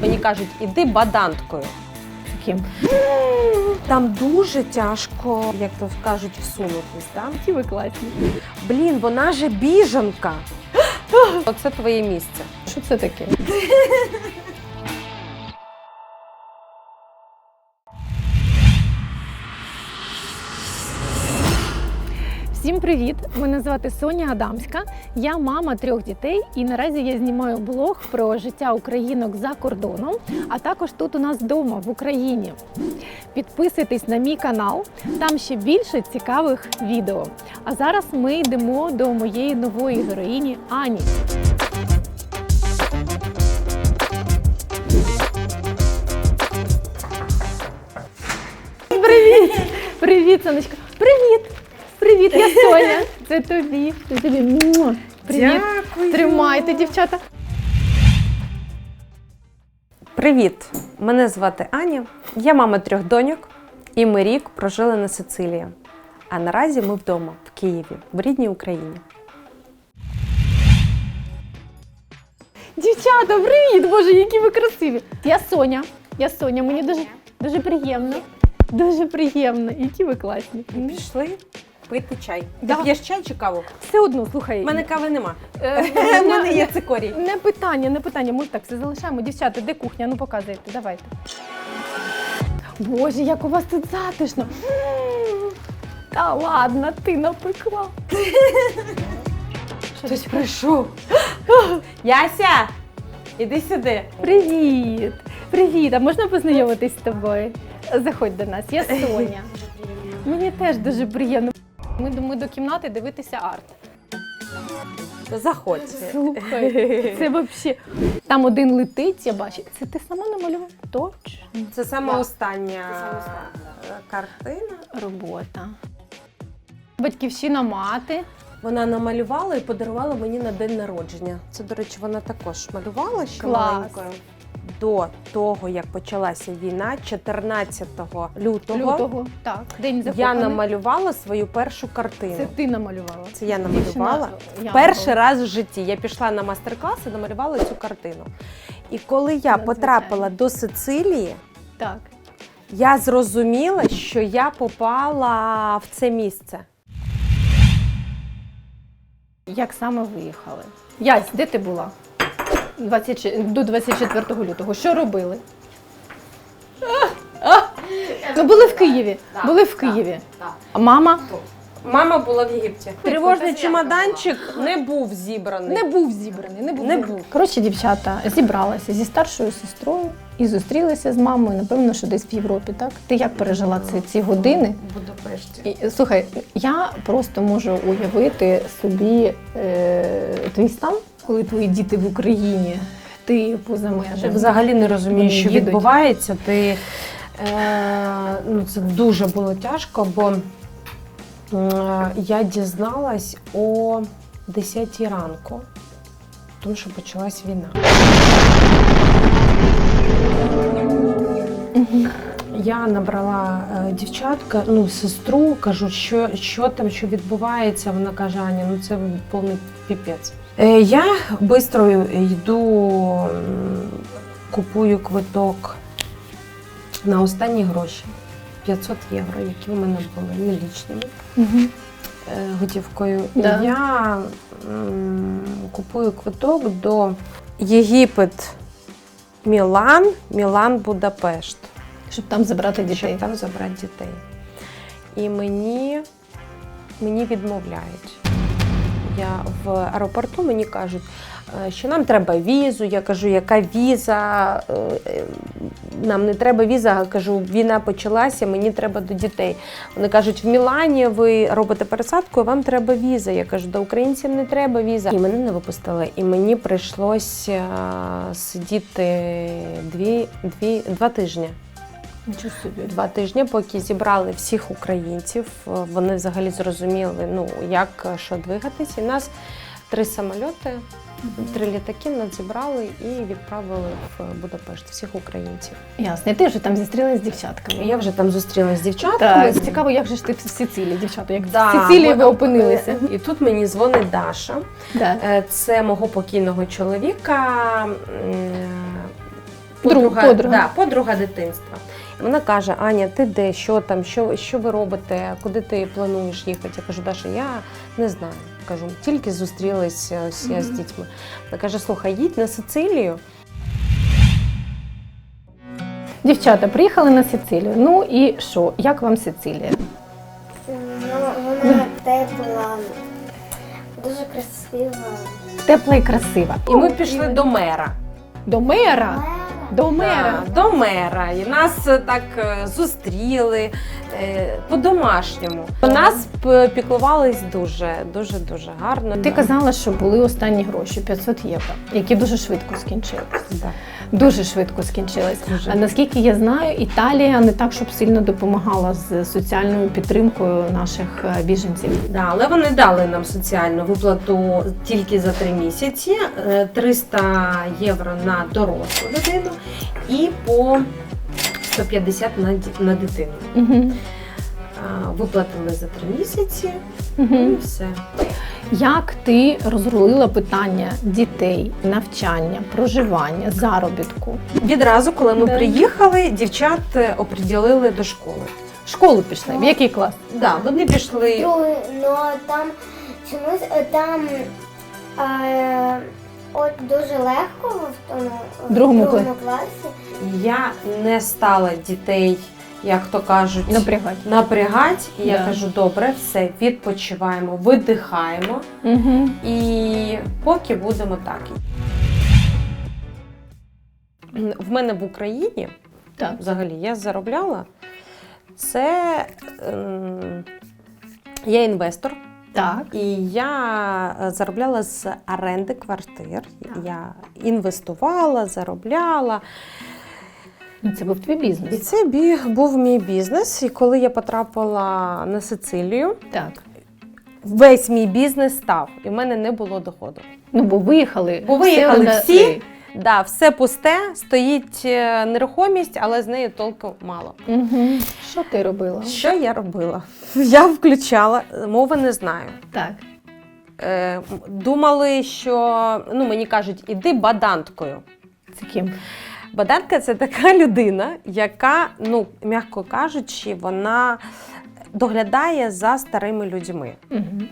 Мені кажуть, іди баданткою. Таким. Там дуже тяжко, як то кажуть, всунутись. Да? Ті ви класні. Блін, вона же біженка. Оце твоє місце. Що це таке? Всім привіт! Мене звати Соня Адамська. Я мама трьох дітей, і наразі я знімаю блог про життя українок за кордоном, а також тут у нас вдома в Україні. Підписуйтесь на мій канал, там ще більше цікавих відео. А зараз ми йдемо до моєї нової героїні Ані. Привіт! Привіт, сонечко! Привіт! Привіт, я Соня! Це тобі. Це тобі. Привіт! Дякую. Тримайте, дівчата. Привіт! Мене звати Аня. Я мама трьох доньок, і ми рік прожили на Сицилії. А наразі ми вдома, в Києві, в рідній Україні. Дівчата, привіт! Боже, які ви красиві! Я Соня. Я Соня, мені дуже, дуже приємно. Дуже приємно. Які ви класні. Пішли пити чай. Да. Ти п'єш чай чи каву? Все одно, слухай. У мене кави нема. е, У мене є цикорій. Не питання, не питання. Ми так все залишаємо. Дівчата, де кухня? Ну показуйте, давайте. Боже, як у вас тут затишно. М, Та ладно, ти напекла. Хтось прийшов. Яся! Іди сюди. Привіт! Привіт! А можна познайомитись з тобою? Заходь до нас, я Соня. Мені теж дуже приємно. Ми, ми до кімнати дивитися арт. Заходь. Слухай, це взагалі. Там один летить, я бачу. Це ти сама намалювала? Точно. Це саме Да. остання Це саме остання, е, картина. Робота. Батьківщина мати. Вона намалювала і подарувала мені на день народження. Це, до речі, вона також малювала ще Клас. маленькою. До того, як почалася війна, 14 лютого, Лютого. Так, день я закоханих. намалювала свою першу картину. Це ти намалювала. Це я намалювала. Я Перший раз в житті я пішла на майстер-клас і намалювала цю картину. І коли я Надзвичайно. потрапила до Сицилії, Так. я зрозуміла, що я попала в це місце. Як саме виїхали? Ясь, де ти була? 20, до 24 лютого. Що робили? Ну, були в Києві. були в Києві. А мама Мама була в Єгипті. Тривожний чемоданчик не був зібраний. не був зібраний. Не був. Не був. Коротше, дівчата зібралися зі старшою сестрою і зустрілися з мамою, напевно, що десь в Європі, так? Ти як пережила ці, ці години? в Будапешті. І, слухай, я просто можу уявити собі е, твій стан, коли твої діти в Україні, ти поза межами. взагалі не розумію, що їдуть. відбувається. Ти, е, ну, це дуже було тяжко, бо е, я дізналась о 10 ранку, тому що почалась війна. Я набрала е, дівчатка, ну, сестру, кажу, що, що там, що відбувається. Вона каже, Аня, ну це повний піпець. Е, я швидко йду, купую квиток на останні гроші 500 євро, які у мене були налічними Мгм. е, готівкою. Да. Я м, купую квиток до Єгипет, Мілан, Мілан, Будапешт Щоб там забрати дітей. щоб там забрати дітей. І мені, мені відмовляють. Я в аеропорту мені кажуть, е, що нам треба візу. Я кажу, яка віза? Е, е, Нам не треба віза. Я кажу, війна почалася, мені треба до дітей. Вони кажуть, в Мілані ви робите пересадку, вам треба віза. Я кажу, до українців не треба віза. І мене не випустили. І мені прийшлося сидіти дві, дві, два тижні. Нічого собі. Два тижні, поки зібрали всіх українців, е, вони взагалі зрозуміли, ну як е, що двигатись. І нас три самольоти, три літаки нас зібрали і відправили в Будапешт всіх українців. Ясно. І ти вже там зустрілася з дівчатками. Я вже там зустрілася з дівчатками. так. Цікаво, як же ж ти в Сицилії, дівчата, як Да, в Сицилії ви опинилися. І тут мені дзвонить Даша. Да. Е, Це мого покійного чоловіка подруга, подруга. Да, подруга дитинства. І вона каже: Аня, ти де? Що там? Що, що ви робите? Куди ти плануєш їхати? Я кажу, Даша, я не знаю. Кажу, тільки зустрілися ось я з дітьми. Вона каже: слухай, їдь на Сицилію. Дівчата, приїхали на Сицилію. Ну і що? Як вам Сицилія? Ну, вона тепла, дуже красива. Тепла і красива. І ми пішли до мера. До мера. До мера. Да, до мера. І нас е, так е, зустріли е, по-домашньому. У нас піклувались дуже, дуже, дуже гарно. Ти казала, що були останні гроші 500 євро, які дуже швидко скінчились. Да. Дуже швидко скінчились. Дуже. А наскільки я знаю, Італія не так, щоб сильно допомагала з соціальною підтримкою наших біженців. Да, але вони дали нам соціальну виплату тільки за три місяці, е, 300 євро на дорослу дитину і по 150 на, на дитину. Угу. Виплатили за три місяці і Угу. все. Як ти розрулила питання дітей, навчання, проживання, заробітку? Відразу, коли ми Да. приїхали, дівчат е, оприділили до школи. В школу пішли. В який клас? Да, вони пішли. Другий, ну там чомусь е, там е, от дуже легко в тому в Другому другому класі. Я не стала дітей, як то кажуть, Напрягати. напрягати. І я кажу, добре, все, відпочиваємо, видихаємо. Угу. І поки будемо так. В мене в Україні Так. взагалі я заробляла. Це ем, я інвестор, Так. і я е, заробляла з оренди квартир. Я інвестувала, заробляла. Ну, Це був твій бізнес. І це був мій бізнес. І коли я потрапила на Сицилію, Так. весь мій бізнес став, і в мене не було доходу. Ну, бо виїхали. Бо виїхали Все всі. Да, все пусте, стоїть е, нерухомість, але з нею толку мало. Мгм. Що ти робила? Що я робила? Я включала, мови не знаю. Так. Е, думали, що ну, мені кажуть, іди баданткою. Це ким? Бадантка це така людина, яка, ну, м'яко кажучи, вона доглядає за старими людьми. Угу.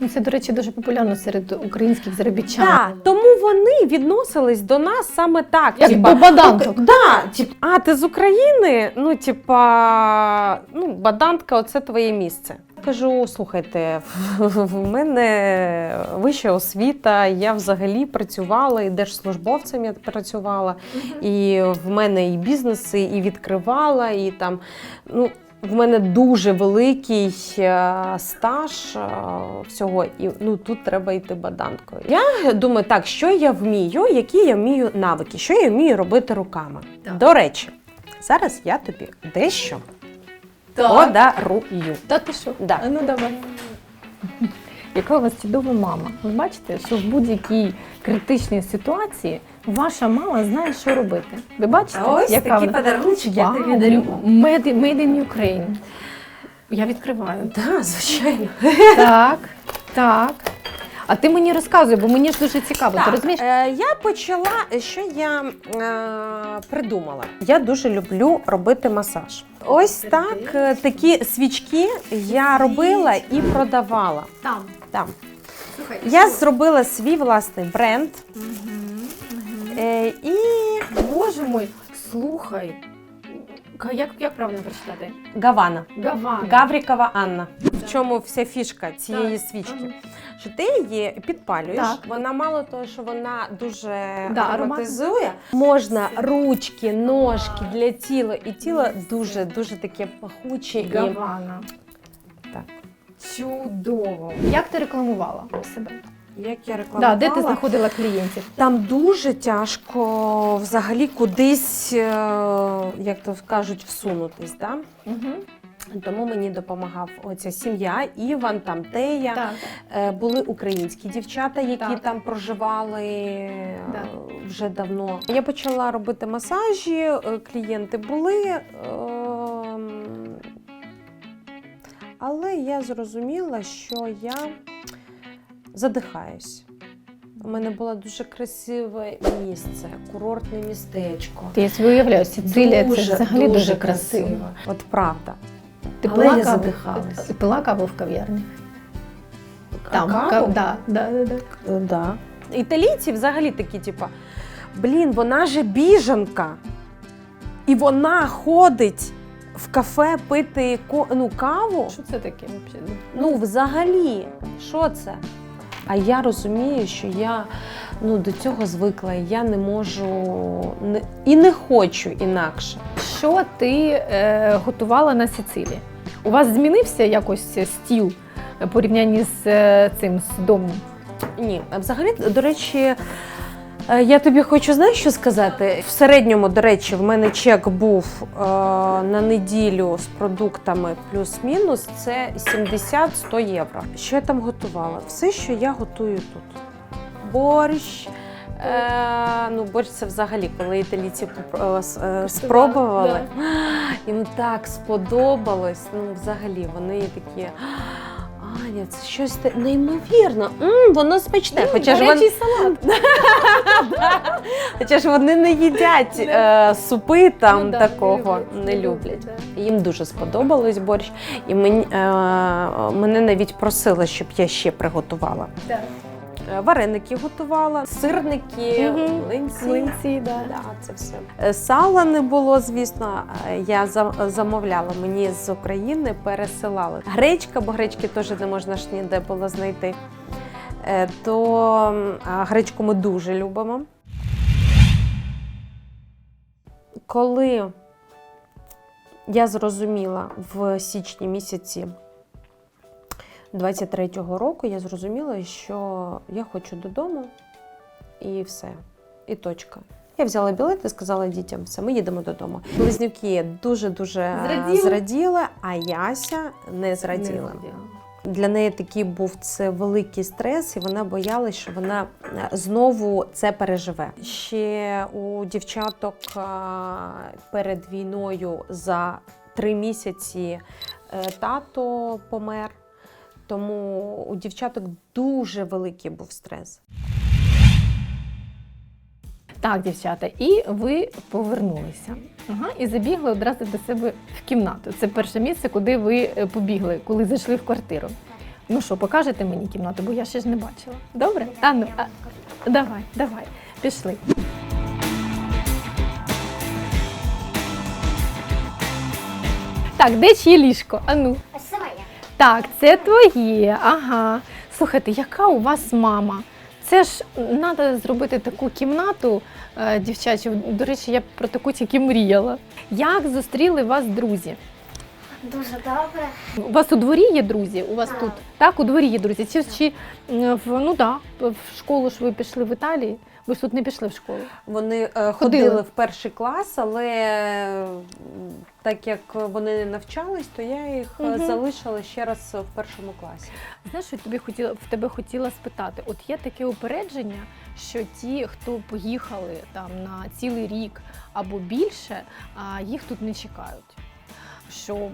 Ну, це, до речі, дуже популярно серед українських заробітчан. Так, тому вони відносились до нас саме так. Як типа, до баданток. Да, тип, а ти з України? Ну, типа, ну, бадантка, оце твоє місце. Кажу, слухайте, в мене вища освіта, я взагалі працювала і держслужбовцем я працювала, і в мене і бізнеси, і відкривала, і там. Ну, в мене дуже великий е, стаж е, всього, і ну тут треба йти баданкою. Я думаю, так, що я вмію, які я вмію навики, що я вмію робити руками. Так. До речі, зараз я тобі дещо подарую. Та ти що? Да. А Ну давай. Яка у вас чудова мама. Ви бачите, що в будь-якій критичній ситуації ваша мама знає, що робити. Ви бачите, яка вона? тобі дарю. Made, made in Ukraine. Я відкриваю. Так, звичайно. Так, так. А ти мені розказуй, бо мені ж дуже цікаво. Ти розумієш? е, я почала, що я е, придумала. Я дуже люблю робити масаж. Ось так, е, такі свічки я робила і продавала. Там. Там. Я зробила свій власний бренд. Е, і Боже мой, слухай. Як, як правильно прочитати? Гавана. Гавана. Гаврікова Анна. В чому вся фішка цієї Так. свічки? Ага. Що ти її підпалюєш, Так. вона мало того, що вона дуже Да, ароматизує. Можна ручки, ножки для тіла, і тіло дуже дуже таке пахуче і Гавана. так. Чудово. Як ти рекламувала себе? Як я Да, де ти знаходила клієнтів? там дуже тяжко взагалі кудись, е, як то кажуть, всунутись. Да? Угу. Тому мені допомагав оця сім'я, Іван, там Тея. Так. Е, Були українські дівчата, які Так. там проживали е, Да. вже давно. Я почала робити масажі, е, клієнти були. ем, Але я зрозуміла, що я задихаюсь. У мене було дуже красиве місце, курортне містечко. Я собі уявляю, Сицилія це взагалі дуже, дуже красиво. красиво. От правда. Ти Але пила я каву? задихалась. Ти пила каву в кав'ярні? Там, кав- да, да, да, да. Да. Італійці взагалі такі, типа, блін, вона же біженка. І вона ходить в кафе пити ко- ну, каву. Що це таке взагалі? Ну, взагалі, що це? А я розумію, що я ну, до цього звикла, і я не можу не, і не хочу інакше. Що ти е, готувала на Сицилії? У вас змінився якось стіл порівнянні з е, цим з домом? Ні, взагалі, до речі, я тобі хочу знаєш, що сказати. В середньому, до речі, в мене чек був е, на неділю з продуктами плюс-мінус. Це 70-100 євро. Що я там готувала? Все, що я готую тут. Борщ. Е, ну, борщ це взагалі, коли італійці е, е, спробували. Їм так сподобалось. Ну, взагалі, вони такі. Аня, це щось те- неймовірно. М, воно смачне. Хоча ж, вони, салат. хоча ж вони не їдять е, супи там Ну да, такого, люблять, не люблять. Їм дуже сподобалось борщ, і мені, е, мене навіть просили, щоб я ще приготувала. Да. Вареники готувала, сирники, Мгм. млинці. Млинці, да. Да, це все. Е, Сала не було, звісно. е, Я за- замовляла мені з України, пересилали. Гречка, бо гречки теж не можна ж ніде було знайти. Е, То м, а, гречку ми дуже любимо. Коли я зрозуміла в січні місяці 23-го року, я зрозуміла, що я хочу додому і все. І точка. Я взяла білет і сказала дітям, все, ми їдемо додому. Близнюки дуже-дуже Зраділи? зраділи, а Яся не зраділа. Для неї такий був це великий стрес, і вона боялась, що вона е, знову це переживе. Ще у дівчаток е, перед війною за три місяці е, тато помер. Тому у дівчаток дуже великий був стрес. Так, дівчата, і ви повернулися. Ага, і забігли одразу до себе в кімнату. Це перше місце, куди ви е, побігли, коли зайшли в квартиру. Ну що, покажете мені кімнату, бо я ще ж не бачила. Добре? А ну, а, давай, давай, пішли. Так, де чиє ліжко? А ну. Своя. Так, це твоє. Ага. Слухайте, яка у вас мама? Це ж треба зробити таку кімнату е, дівчачу. До речі, я про таку тільки мріяла. Як зустріли вас друзі? Дуже добре. У вас у дворі є друзі? У вас Так. тут? Так, у дворі є друзі. Чи, чи в ну да, в школу ж ви пішли в Італії? Ви ж тут не пішли в школу. Вони е, Ходили. ходили в перший клас, але так як вони не навчались, то я їх Мгм. залишила ще раз в першому класі. Знаєш, що тобі хотіла в тебе хотіла спитати? От є таке упередження, що ті, хто поїхали там на цілий рік або більше, а їх тут не чекають. Що,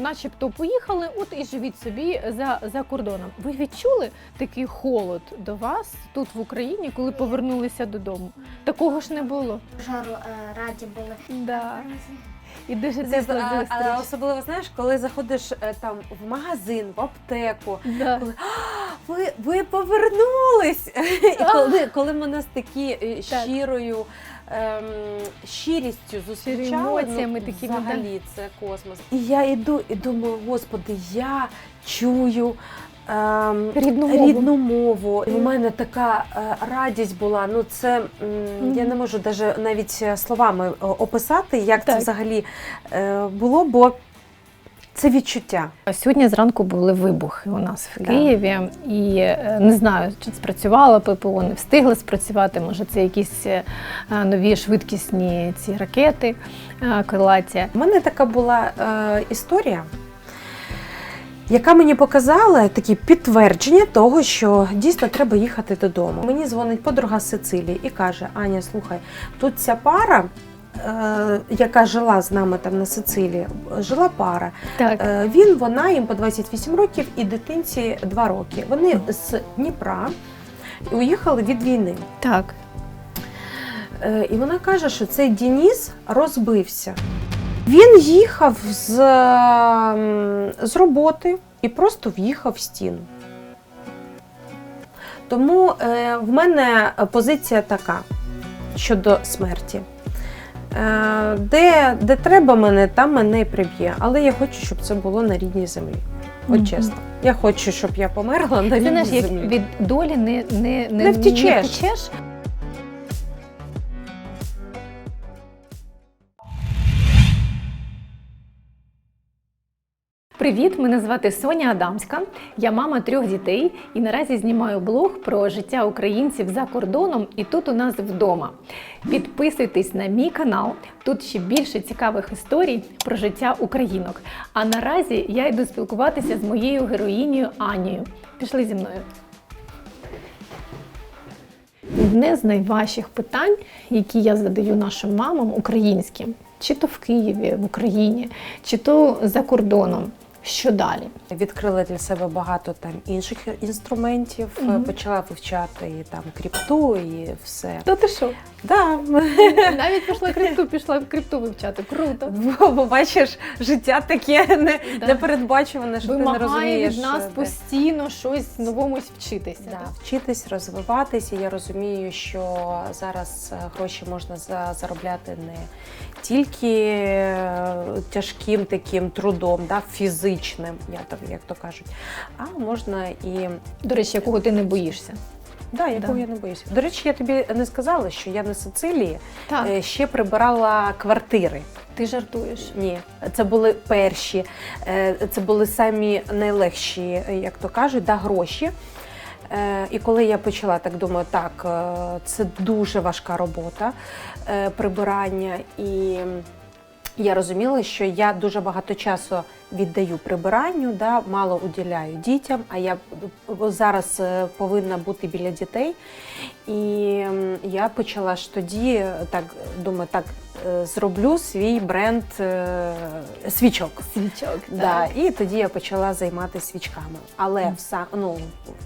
начебто, поїхали, от і живіть собі за, за кордоном. Ви відчули такий холод до вас тут в Україні, коли повернулися додому? Такого ж не було. Жару е, раді були. Да. І дуже Це, тепло а, а, особливо знаєш, коли заходиш е, там в магазин, в аптеку. Да. Ви, ви повернулись! І коли, коли мене з такі е, Так. щирою ем, щирістю зустрічали, емоціями ну, такими, взагалі це космос. І я йду і думаю, господи, я чую. Ем, Рідну мову. рідну мову. У мене така е, радість була. Ну це м, Мгм. я не можу даже навіть е, словами е, описати, як Так. це взагалі е, було, бо це відчуття. Сьогодні зранку були вибухи у нас в. Києві, і е, не знаю, чи спрацювала ППО, не встигли спрацювати. Може, це якісь е, нові швидкісні ці ракети е, крилаті. У мене така була е, історія, яка мені показала такі підтвердження того, що дійсно треба їхати додому. Мені дзвонить подруга з Сицилії і каже: Аня, слухай, тут ця пара. Е, Яка жила з нами там на Сицилії, жила пара. Так, Е, Він, вона, їм по 28 років і дитинці 2 роки. Вони з Дніпра уїхали від війни. Так. Е, І вона каже, що цей Дініс розбився. Він їхав з, ем, з роботи і просто в'їхав в стіну. Тому в мене позиція така щодо смерті. Е, де, де треба мене, там мене і приб'є. Але я хочу, щоб це було на рідній землі. От чесно. Я хочу, щоб я померла на рідній землі. від долі не, не, не, Не втічеш. Не втічеш. Привіт, мене звати Соня Адамська. Я мама трьох дітей і наразі знімаю блог про життя українців за кордоном і тут у нас вдома. Підписуйтесь на мій канал. Тут ще більше цікавих історій про життя українок. А наразі я йду спілкуватися з моєю героїнею Анією. Пішли зі мною. Одне з найважчих питань, які я задаю нашим мамам українським, чи то в Києві, в Україні, чи то за кордоном. Що далі? Відкрила для себе багато там інших інструментів, угу. почала вивчати і там кріпту, і все. Та ти що? Да. Навіть пішла крипту, пішла крипту вивчати. Круто. Бо, бо бачиш, життя таке не, Да. непередбачуване, що ти не Вимагає розумієш. від нас постійно щось новому вчитися. Да, так? вчитись, розвиватися. Я розумію, що зараз е, гроші можна заробляти не тільки е, тяжким таким трудом, да, фізичним, я як то кажуть, а можна і До речі, якого ти не боїшся. Да, якого я не боюся. До речі, я тобі не сказала, що я на Сицилії Так, е, ще прибирала квартири. ти жартуєш. Ні, це були перші, е, це були самі найлегші, е, як то кажуть, да, гроші. Е, І коли я почала так думаю, так, е, це дуже важка робота е, прибирання, і я розуміла, що я дуже багато часу віддаю прибиранню, да, мало уділяю дітям, а я зараз е, повинна бути біля дітей. І я почала ж тоді е, так думаю, так е, зроблю свій бренд свічок. Свічок. Да, і тоді я почала займатися свічками. Але Мгм. в ну,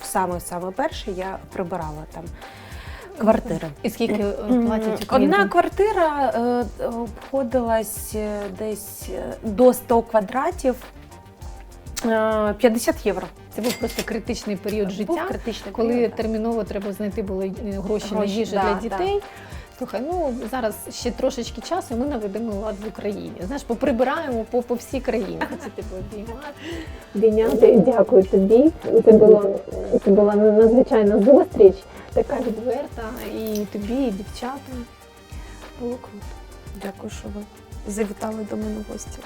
в саме саме перше я прибирала там квартири. І скільки платять Одна квартира е, обходилась е, десь е, до 100 квадратів. е, 50 євро. Це був просто критичний період Був життя. критичний коли період, так. терміново треба знайти було гроші, на Гроші, їжу да, для да. дітей. Слухай, ну зараз ще трошечки часу, ми наведемо лад в Україні. Знаєш, поприбираємо по, по всій країні. Хочу тебе обіймати. Діняти, дякую тобі. Це було це була надзвичайна зустріч, така відверта. І тобі, і дівчатам. Було круто. Дякую, що ви завітали до мене в гості.